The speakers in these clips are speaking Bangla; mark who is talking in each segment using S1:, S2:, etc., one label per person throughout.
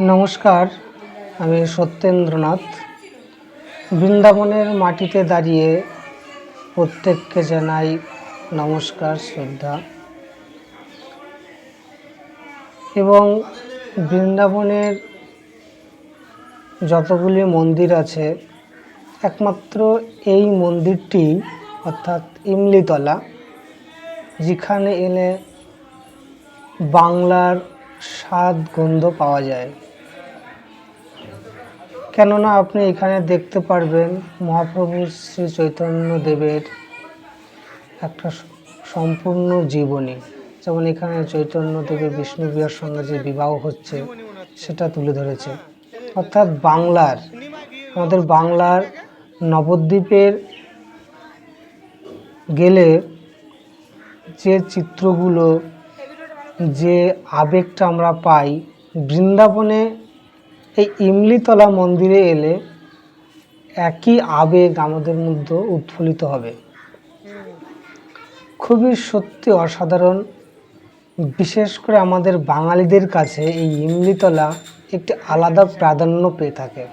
S1: নমস্কার, আমি সত্যেন্দ্রনাথ। বৃন্দাবনের মাটিতে দাঁড়িয়ে প্রত্যেককে জানাই নমস্কার, শ্রদ্ধা। এবং বৃন্দাবনের যতগুলি মন্দির আছে, একমাত্র এই মন্দিরটি, অর্থাৎ ইমলিতলা, যেখানে এলে বাংলার স্বাদ গন্ধ পাওয়া যায়। কেননা আপনি এখানে দেখতে পারবেন মহাপ্রভু শ্রী চৈতন্য দেবের একটা সম্পূর্ণ জীবনী। যেমন এখানে চৈতন্য দেবের বিষ্ণু বিহার সঙ্গে যে বিবাহ হচ্ছে, সেটা তুলে ধরেছে। অর্থাৎ বাংলার, আমাদের বাংলার নবদ্বীপের গেলে যে চিত্রগুলো, যে আবেগটা আমরা পাই, বৃন্দাবনে এই ইমলিতলা মন্দিরে এলে একই আবেগ আমাদের মধ্যে উৎফুল্লিত হবে। খুবই সত্যি অসাধারণ। বিশেষ করে আমাদের বাঙালিদের কাছে এই ইমলিতলা একটি আলাদা প্রাধান্য পেয়ে থাকে।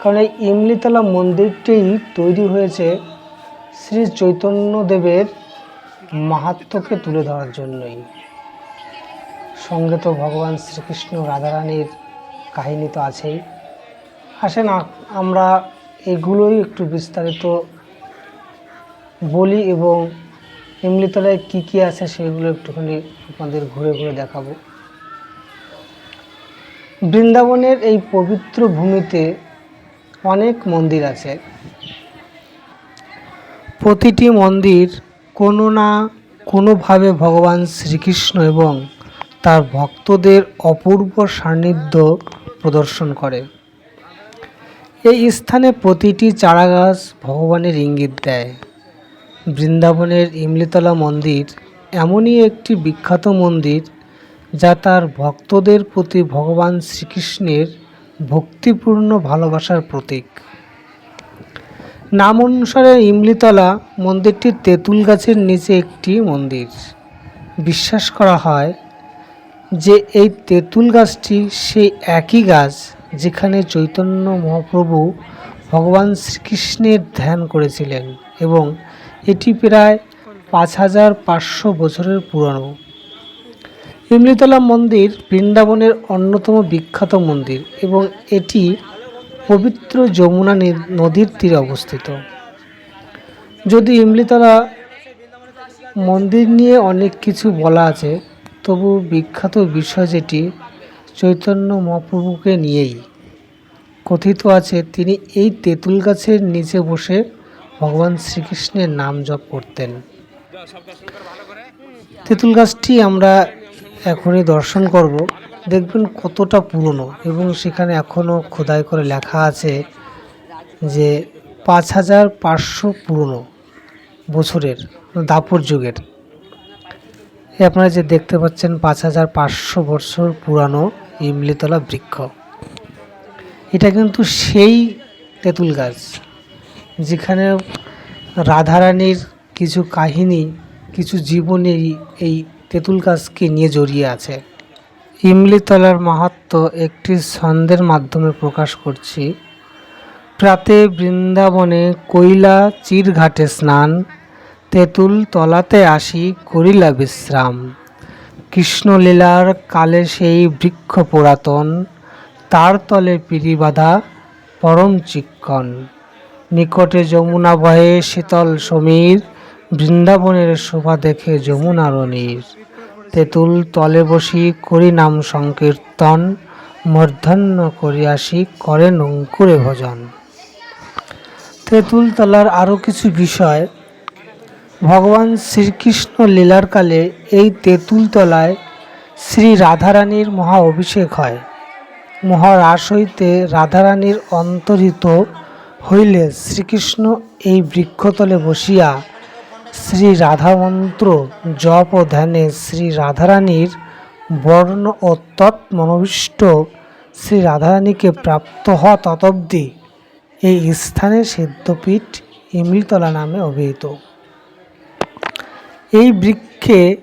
S1: কারণ এই ইমলিতলা মন্দিরটি তৈরি হয়েছে শ্রী চৈতন্যদেবের মাহাত্ম্যকে তুলে ধরার জন্যই। সঙ্গে তো ভগবান শ্রীকৃষ্ণ রাধারানীর কাহিনী তো আছেই। আসেন আ- আমরা এগুলোই একটু বিস্তারিত বলি এবং এমনিতলায় কী কী আছে সেগুলো একটুখানি আপনাদের ঘুরে ঘুরে দেখাবো। বৃন্দাবনের এই পবিত্র ভূমিতে অনেক মন্দির আছে। প্রতিটি মন্দির কোনো না কোনোভাবে ভগবান শ্রীকৃষ্ণ এবং তার ভক্তদের অপূর্ব সান্নিধ্য প্রদর্শন করে। এই স্থানে প্রতিটি চারাগাছ ভগবানের ইঙ্গিত দেয়। বৃন্দাবনের ইমলিতলা মন্দির এমনই একটি বিখ্যাত মন্দির যা তার ভক্তদের প্রতি ভগবান শ্রীকৃষ্ণের ভক্তিপূর্ণ ভালোবাসার প্রতীক। নাম অনুসারে ইমলিতলা মন্দিরটি তেঁতুল গাছের নিচে একটি মন্দির। বিশ্বাস করা হয় যে এই তেঁতুল গাছটি সেই একই গাছ যেখানে চৈতন্য মহাপ্রভু ভগবান শ্রীকৃষ্ণের ধ্যান করেছিলেন এবং এটি প্রায় পাঁচ হাজার পাঁচশো বছরের পুরনো। ইমলিতলা মন্দির বৃন্দাবনের অন্যতম বিখ্যাত মন্দির এবং এটি পবিত্র যমুনা নদীর তীরে অবস্থিত। যদি ইমলিতলা মন্দির নিয়ে অনেক কিছু বলা আছে তবু বিখ্যাত বিষয় যেটি চৈতন্য মহাপ্রভুকে নিয়েই। কথিত আছে, তিনি এই তেঁতুল গাছের নিচে বসে ভগবান শ্রীকৃষ্ণের নাম জপ করতেন। তেঁতুল গাছটি আমরা এখনই দর্শন করব। দেখবেন কতটা পুরনো এবং সেখানে এখনও খোদাই করে লেখা আছে যে পাঁচ হাজার পাঁচশো পুরনো বছরের দাপর যুগের। আপনারা যে দেখতে পাচ্ছেন পাঁচ হাজার পাঁচশো বছর পুরানো ইমলিতলা বৃক্ষ। এটা কিন্তু সেই তেঁতুল গাছ যেখানে রাধারানীর কিছু কাহিনী, কিছু জীবনী এই তেঁতুল গাছকে নিয়ে জড়িয়ে আছে। ইমলিতলার মাহাত্ম একটি ছন্দের মাধ্যমে প্রকাশ করছি। প্রাতে বৃন্দাবনে কৈলা চিরঘাটে স্নান তেঁতুল তলাতে আসি করিলা বিশ্রাম। কৃষ্ণলীলার কালে সেই বৃক্ষ পুরাতন, তার তলে পিড়ি বাঁধা পরম চিক্কন। নিকটে যমুনা বহে শীতল সমীর, বৃন্দাবনের শোভা দেখে যমুনার নীর। তেঁতুল তলে বসি করি নাম সংকীর্তন মূর্ধন্য করিয়াসি করেন অঙ্কুরে ভজন। তেঁতুল তলার আরও কিছু বিষয় ভগবান শ্রীকৃষ্ণ লীলার কালে এই তেঁতুলতলায় শ্রী রাধারানীর মহা অভিষেক হয়। মহারাস হইতে রাধারানীর অন্তরিত হইলে শ্রীকৃষ্ণ এই বৃক্ষতলে বসিয়া শ্রী রাধা মন্ত্র জপ ও ধ্যানে শ্রী রাধারানীর বর্ণ ও তৎমনবিষ্ট শ্রী রাধারানীকে প্রাপ্ত হওয়া ততব্দি এই স্থানে সিদ্ধপীঠ ইমলিতলা নামে অভিহিত। এই বৃক্ষে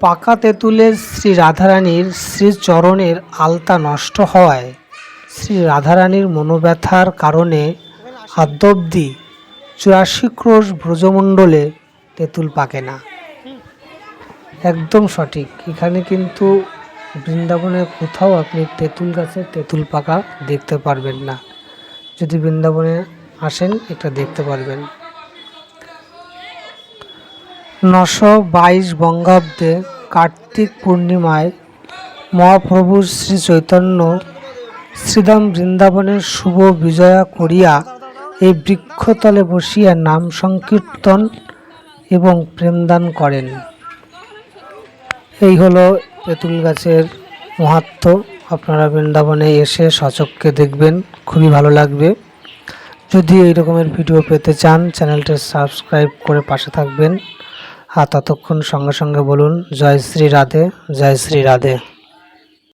S1: পাকা তেঁতুলের শ্রী রাধারানীর শ্রীচরণের আলতা নষ্ট হওয়ায় শ্রী রাধারানীর মনোব্যথার কারণে আদ্যব্দি চুরাশি ক্রোশ ব্রজমণ্ডলে তেঁতুল পাকে না। একদম সঠিক। এখানে কিন্তু বৃন্দাবনে কোথাও আপনি তেঁতুল গাছে তেঁতুল পাকা দেখতে পারবেন না। যদি বৃন্দাবনে আসেন, এটা দেখতে পারবেন। নশো বাইশ বঙ্গাব্দে কার্তিক পূর্ণিমায় মহাপ্রভু শ্রী চৈতন্য শ্রীধাম বৃন্দাবনের শুভ বিজয়া করিয়া এই বৃক্ষতলে বসিয়া নাম সংকীর্তন এবং প্রেমদান করেন। এই হলো তেঁতুল গাছের মাহাত্ম। আপনারা বৃন্দাবনে এসে সচক্ষে দেখবেন, খুবই ভালো লাগবে। যদি এই রকমের ভিডিও পেতে চান, চ্যানেলটা সাবস্ক্রাইব করে পাশে থাকবেন। আর ততক্ষণ সঙ্গে সঙ্গে বলুন জয় শ্রী রাধে জয় শ্রী রাধে।